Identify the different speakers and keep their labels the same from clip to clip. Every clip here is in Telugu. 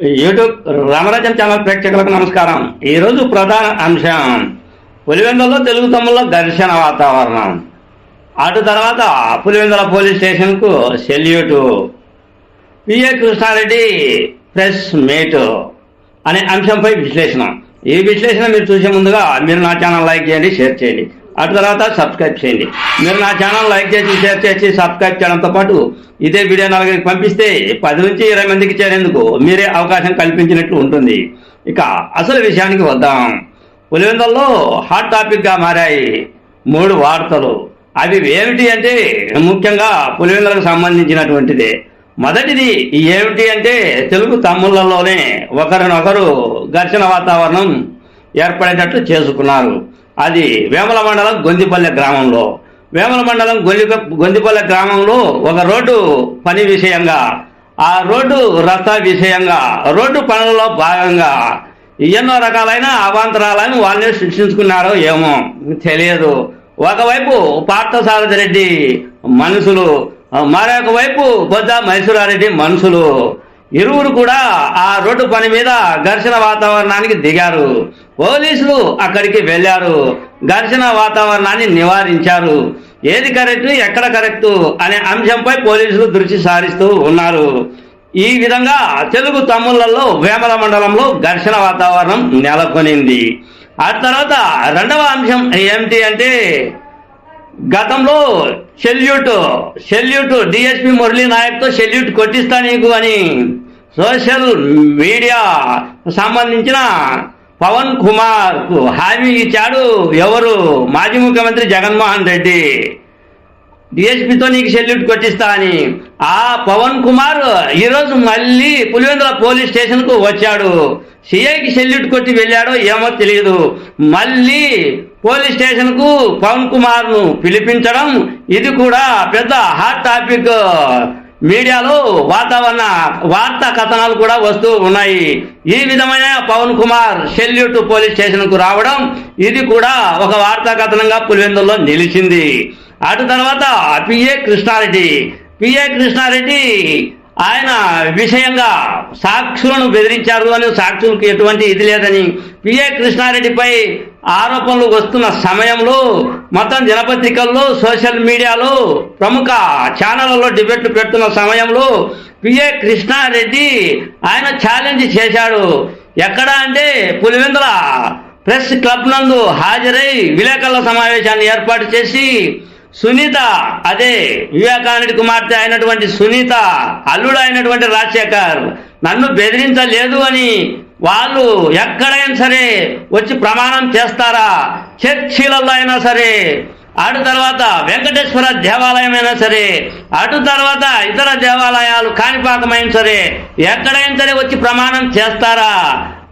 Speaker 1: యూట్యూబ్ రామరాజన్ ఛానల్ ప్రేక్షకులకు నమస్కారం. ఈరోజు ప్రధాన అంశం పులివెందులలో తెలుగు తమ్ముల్లో ఘర్షణ వాతావరణం. అటు తర్వాత పులివెందుల పోలీస్ స్టేషన్కు salute. PA Krishna Reddy press meet అనే అంశంపై విశ్లేషణ. ఈ విశ్లేషణ మీరు చూసే ముందుగా మీరు నా ఛానల్ లైక్ చేయండి షేర్ చేయండి. అటు తర్వాత సబ్స్క్రైబ్ చేయండి. మీరు నా ఛానల్ లైక్ చేసి షేర్ చేసి సబ్స్క్రైబ్ చేయడంతో పాటు ఇదే వీడియో నలుగురికి పంపిస్తే పది నుంచి ఇరవై మందికి చేరేందుకు మీరే అవకాశం కల్పించినట్లు ఉంటుంది. ఇక అసలు విషయానికి వద్దాం. పులివెందుల్లో హాట్ టాపిక్గా మారాయి మూడు వార్తలు. అవి ఏమిటి అంటే ముఖ్యంగా పులివెందులకు సంబంధించినటువంటిదే. మొదటిది ఏమిటి అంటే తెలుగు తమ్ముళ్ళలోనే ఒకరినొకరు ఘర్షణ వాతావరణం ఏర్పడేటట్లు చేసుకున్నారు. అది వేమల మండలం గొంతిపల్లె గ్రామంలో. వేమల మండలం గొంది గొంతిపల్లె గ్రామంలో ఒక రోడ్డు పని విషయంగా ఆ రోడ్డు రస్తా విషయంగా రోడ్డు పనులలో భాగంగా ఎన్నో రకాలైన అవాంతరాలను వాళ్ళే సృష్టించుకున్నారో ఏమో తెలియదు. ఒకవైపు పార్థసారథి రెడ్డి మనుషులు మరొక వైపు బొద్ద మైసూరారెడ్డి మనుషులు. ఇరువురు కూడా ఆ రోడ్డు పని మీద ఘర్షణ వాతావరణానికి దిగారు. పోలీసులు అక్కడికి వెళ్ళారు. ఘర్షణ వాతావరణాన్ని నివారించారు. ఏది కరెక్ట్ ఎక్కడ కరెక్ట్ అనే అంశంపై పోలీసులు దృష్టి సారిస్తూ ఉన్నారు. ఈ విధంగా తెలుగు తమ్ముళ్ళలో వేమల మండలంలో ఘర్షణ వాతావరణం నెలకొనింది. ఆ తర్వాత రెండవ అంశం ఏమిటి అంటే గతంలో సెల్యూట్ సెల్యూట్ డిఎస్పి మురళీ నాయక్తో సెల్యూట్ కొట్టిస్తా నీకు అని సోషల్ మీడియా సంబంధించిన పవన్ కుమార్కు హామీ ఇచ్చాడు ఎవరు? మాజీ ముఖ్యమంత్రి జగన్మోహన్ రెడ్డి. డిఎస్పితో నీకు సెల్యూట్ కొట్టిస్తా అని. ఆ పవన్ కుమార్ ఈరోజు మళ్ళీ పులివెందుల పోలీస్ స్టేషన్కు వచ్చాడు. సిఐకి సెల్యూట్ కొట్టి వెళ్ళాడో ఏమో తెలియదు. మళ్ళీ పోలీస్ స్టేషన్కు పవన్ కుమార్ను పిలిపించడం ఇది కూడా పెద్ద హాట్ టాపిక్. మీడియాలో వాతావరణ వార్తా కథనాలు కూడా వస్తూ ఉన్నాయి. ఈ విధమైన పవన్ కుమార్ సెల్యూట్ పోలీస్ స్టేషన్కు రావడం ఇది కూడా ఒక వార్తా కథనంగా పులివెందుల్లో నిలిచింది. అటు తర్వాత పిఏ కృష్ణారెడ్డి. పిఏ కృష్ణారెడ్డి ఆయన విషయంగా సాక్షులను బెదిరించారు అని సాక్షులకు ఎటువంటి ఇది లేదని పిఏ కృష్ణారెడ్డిపై ఆరోపణలు వస్తున్న సమయంలో మొత్తం దినపత్రికల్లో సోషల్ మీడియాలో ప్రముఖ ఛానళ్ళలో డిబేట్లు పెడుతున్న సమయంలో పిఏ కృష్ణారెడ్డి ఆయన ఛాలెంజ్ చేశాడు. ఎక్కడ అంటే పులివెందుల ప్రెస్ క్లబ్ నందు హాజరై విలేకరుల సమావేశాన్ని ఏర్పాటు చేసి సునీత అదే వివేకానంద కుమార్తె అయినటువంటి సునీత అల్లుడు అయినటువంటి రాజశేఖర్ నన్ను బెదిరించలేదు అని వాళ్ళు ఎక్కడైనా సరే వచ్చి ప్రమాణం చేస్తారా? చర్చిలలో అయినా సరే అటు తర్వాత వెంకటేశ్వర దేవాలయం అయినా సరే అటు తర్వాత ఇతర దేవాలయాలు కాణిపాకమైన సరే ఎక్కడైనా సరే వచ్చి ప్రమాణం చేస్తారా?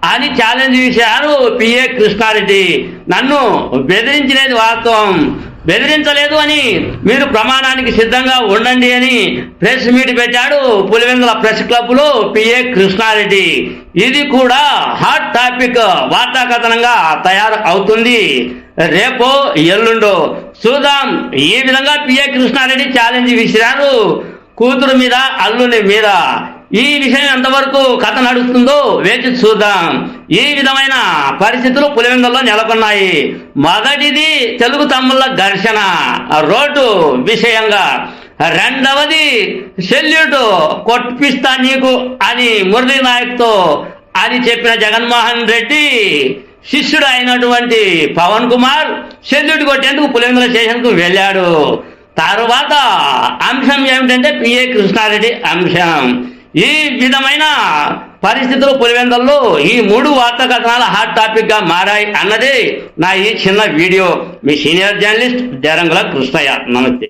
Speaker 1: అని ఛాలెంజ్ చేశారు పిఏ కృష్ణారెడ్డి. నన్ను బెదిరించినది వాస్తవం. బెదిరించలేదు అని మీరు ప్రమాణానికి సిద్ధంగా ఉండండి అని ప్రెస్ మీట్ పెట్టాడు పులివెందుల ప్రెస్ క్లబ్లో పిఏ కృష్ణారెడ్డి. ఇది కూడా హాట్ టాపిక్ వార్తా కథనంగా తయారు అవుతుంది రేపో ఎల్లుండో చూద్దాం. ఈ విధంగా పిఏ కృష్ణారెడ్డి ఛాలెంజ్ విసిరారు. కూతురు మీద అల్లుని మీద. ఈ విషయం ఎంతవరకు కథ నడుస్తుందో వేచి చూద్దాం. ఈ విధమైన పరిస్థితులు పులివెందుల్లో నెలకొన్నాయి. మొదటిది తెలుగు తమ్ముళ్ళ ఘర్షణ. రోడ్డు విషయంగా. రెండవది సెల్యూట్ కొట్టిస్తా నీకు అని మురళీ నాయక్తో అని చెప్పిన జగన్మోహన్ రెడ్డి శిష్యుడు అయినటువంటి పవన్ కుమార్ సెల్యూట్ కొట్టేందుకు పులివెందుల స్టేషన్కు వెళ్ళాడు. తర్వాత అంశం ఏమిటంటే పిఏ కృష్ణారెడ్డి అంశం. ఈ విధమైన పరిస్థితులు పులివెందల్లో ఈ మూడు వార్తా కథనాలు హాట్ టాపిక్గా మారాయి అన్నదే నా ఈ చిన్న వీడియో. మీ సీనియర్ జర్నలిస్ట్ దేరంగుల కృష్ణయ్య. నమస్తే.